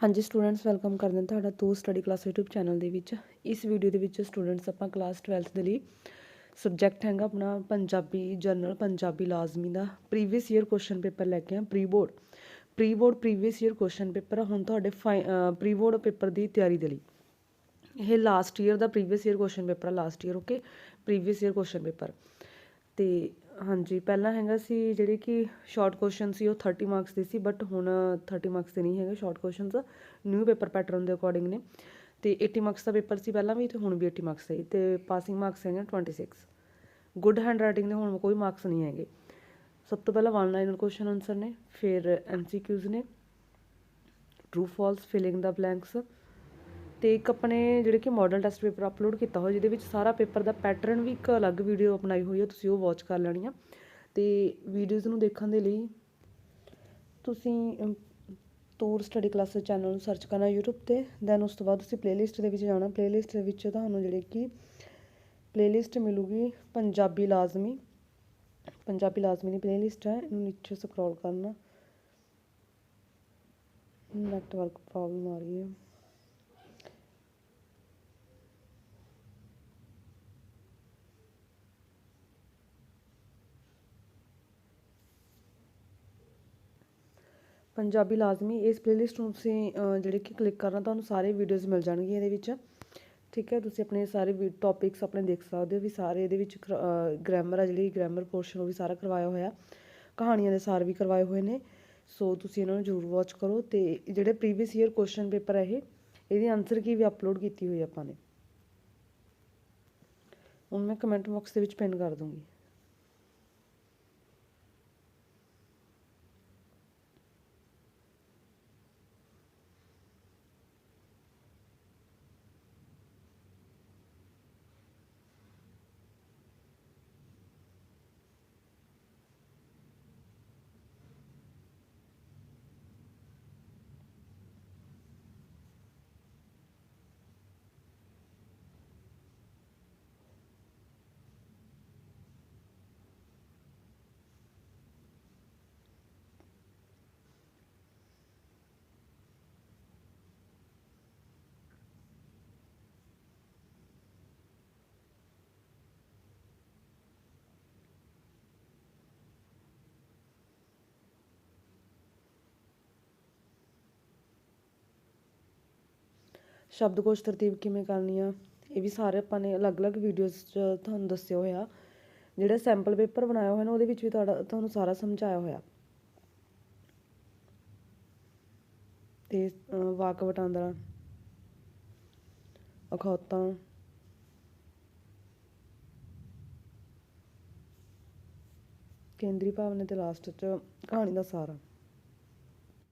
ਹਾਂਜੀ students welcome ਕਰਦੇ ਹਾਂ ਤੁਹਾਡਾ ਤੋ ਸਟੱਡੀ ਕਲਾਸ YouTube ਚੈਨਲ ਦੇ ਵਿੱਚ। ਇਸ ਵੀਡੀਓ ਦੇ ਵਿੱਚ ਸਟੂਡੈਂਟਸ ਆਪਾਂ ਕਲਾਸ 12th ਦੇ ਲਈ ਸਬਜੈਕਟ ਹੈਗਾ ਆਪਣਾ ਪੰਜਾਬੀ ਜਨਰਲ ਪੰਜਾਬੀ ਲਾਜ਼ਮੀ ਦਾ। ਪ੍ਰੀਵੀਅਸ ਈਅਰ ਕੁਐਸਚਨ ਪੇਪਰ ਲੈ ਕੇ ਆ pre board pre board previous year question paper ਹੁਣ ਤੁਹਾਡੇ ਪ੍ਰੀ ਬੋਰਡ ਪੇਪਰ ਦੀ ਤਿਆਰੀ ਦੇ ਲਈ। ਇਹ ਲਾਸਟ ਈਅਰ ਦਾ ਪ੍ਰੀਵੀਅਸ ਈਅਰ ਕੁਐਸਚਨ ਪੇਪਰ ਆ last year okay previous year question paper ਤੇ ਹਾਂਜੀ, ਪਹਿਲਾਂ ਹੈਗਾ ਸੀ ਜਿਹੜੇ ਕਿ ਸ਼ਾਰਟ ਕੁਐਸਚਨ ਸੀ, ਉਹ 30 ਮਾਰਕਸ ਦੇ ਸੀ ਬਟ ਹੁਣ 30 ਮਾਰਕਸ ਦੇ ਨਹੀਂ ਹੈਗੇ short questions new paper pattern ਦੇ ਅਕੋਰਡਿੰਗ ਨੇ। ਤੇ 80 ਮਾਰਕਸ ਦਾ ਪੇਪਰ ਸੀ ਪਹਿਲਾਂ ਵੀ ਤੇ ਹੁਣ ਵੀ 80 ਮਾਰਕਸ ਹੈ। ਤੇ ਪਾਸਿੰਗ ਮਾਰਕਸ ਹੈਗੇ 26 ਗੁੱਡ ਹੈਂਡ ਰਾਈਟਿੰਗ ਦੇ ਹੁਣ ਕੋਈ ਮਾਰਕਸ ਨਹੀਂ ਹੈਗੇ। ਸਭ ਤੋਂ ਪਹਿਲਾਂ ਵਨ ਲਾਈਨਰ ਕੁਐਸਚਨ ਆਨਸਰ ਨੇ, ਫਿਰ ਐਮਸੀਕਿਊਜ਼ ਨੇ। True false filling the blanks ਅਤੇ ਇੱਕ ਆਪਣੇ ਜਿਹੜੇ ਕਿ ਮਾਡਲ ਟੈਸਟ ਪੇਪਰ ਅਪਲੋਡ ਕੀਤਾ ਹੋਇਆ, ਜਿਹਦੇ ਵਿੱਚ ਸਾਰਾ ਪੇਪਰ ਦਾ ਪੈਟਰਨ ਵੀ ਇੱਕ ਅਲੱਗ ਵੀਡੀਓ ਅਪਣਾਈ ਹੋਈ ਹੈ ਤੁਸੀਂ ਉਹ ਵਾਚ ਕਰ ਲੈਣੀ ਆ। ਅਤੇ ਵੀਡੀਓਜ਼ ਨੂੰ ਦੇਖਣ ਦੇ ਲਈ ਤੁਸੀਂ ਤੂਰ ਸਟੱਡੀ ਕਲਾਸ ਚੈਨਲ ਨੂੰ ਸਰਚ ਕਰਨਾ YouTube ਤੇ ਦੈਨ ਉਸ ਤੋਂ ਬਾਅਦ ਤੁਸੀਂ ਪਲੇਲਿਸਟ ਦੇ ਵਿੱਚ ਜਾਣਾ। ਪਲੇਲਿਸਟ ਦੇ ਵਿੱਚ ਤੁਹਾਨੂੰ ਜਿਹੜੇ ਕਿ ਪਲੇਲਿਸਟ ਮਿਲੂਗੀ ਪੰਜਾਬੀ ਲਾਜ਼ਮੀ। ਪੰਜਾਬੀ ਲਾਜ਼ਮੀ ਦੀ ਪਲੇਲਿਸਟ ਹੈ, ਇਹਨੂੰ ਨੀਚੇ ਸਕਰੋਲ ਕਰਨਾ। ਨੈਟਵਰਕ ਪ੍ਰੋਬਲਮ ਆ ਰਹੀ ਹੈ। ਪੰਜਾਬੀ ਲਾਜ਼ਮੀ, ਇਸ ਪਲੇਲਿਸਟ ਨੂੰ ਤੁਸੀਂ ਜਿਹੜੇ ਕਿ ਕਲਿੱਕ ਕਰਨਾ, ਤੁਹਾਨੂੰ ਸਾਰੇ ਵੀਡੀਓਜ਼ ਮਿਲ ਜਾਣਗੀਆਂ ਇਹਦੇ ਵਿੱਚ। ਠੀਕ ਹੈ, ਤੁਸੀਂ ਆਪਣੇ ਸਾਰੇ ਟੌਪਿਕਸ ਆਪਣੇ ਦੇਖ ਸਕਦੇ ਹੋ ਵੀ ਸਾਰੇ ਇਹਦੇ ਵਿੱਚ ਗ੍ਰਾਮਰ ਆ ਜਿਹੜੀ ਗ੍ਰਾਮਰ ਪੋਰਸ਼ਨ ਉਹ ਵੀ ਸਾਰਾ ਕਰਵਾਇਆ ਹੋਇਆ। ਕਹਾਣੀਆਂ ਦੇ ਸਾਰ ਵੀ ਕਰਵਾਏ ਹੋਏ ਨੇ। ਸੋ ਤੁਸੀਂ ਇਹਨਾਂ ਨੂੰ ਜ਼ਰੂਰ ਵਾਚ ਕਰੋ ਤੇ ਜਿਹੜੇ ਪ੍ਰੀਵੀਅਸ ਈਅਰ ਕੁਐਸਚਨ ਪੇਪਰ ਹੈ ਇਹ, ਇਹਦੀ ਆਨਸਰ ਕੀ ਵੀ ਅਪਲੋਡ ਕੀਤੀ ਹੋਈ ਆਪਾਂ ਨੇ। ਹੁਣ ਮੈਂ ਕਮੈਂਟ ਬਾਕਸ ਦੇ ਵਿੱਚ ਪਿਨ ਕਰ ਦੂੰਗੀ। ਸ਼ਬਦਕੋਸ਼ ਤਰਤੀਬ ਕਿਵੇਂ ਕਰਨੀ ਆ, ਇਹ ਵੀ ਸਾਰੇ ਆਪਾਂ ਨੇ ਅਲੱਗ-ਅਲੱਗ ਵੀਡੀਓਜ਼ 'ਚ ਤੁਹਾਨੂੰ ਦੱਸਿਆ ਹੋਇਆ। ਜਿਹੜਾ ਸੈਂਪਲ ਪੇਪਰ ਬਣਾਇਆ ਹੋਇਆ ਨਾ, ਉਹਦੇ ਵਿੱਚ ਵੀ ਤੁਹਾਡਾ, ਤੁਹਾਨੂੰ ਸਾਰਾ ਸਮਝਾਇਆ ਹੋਇਆ। ਤੇ ਵਾਕ ਵਟਾਂਦਰਾ, ਅਖੌਤਾਂ, ਕੇਂਦਰੀ ਭਾਵਨਾ ਤੇ ਲਾਸਟ 'ਚ ਕਹਾਣੀ ਦਾ ਸਾਰਾ।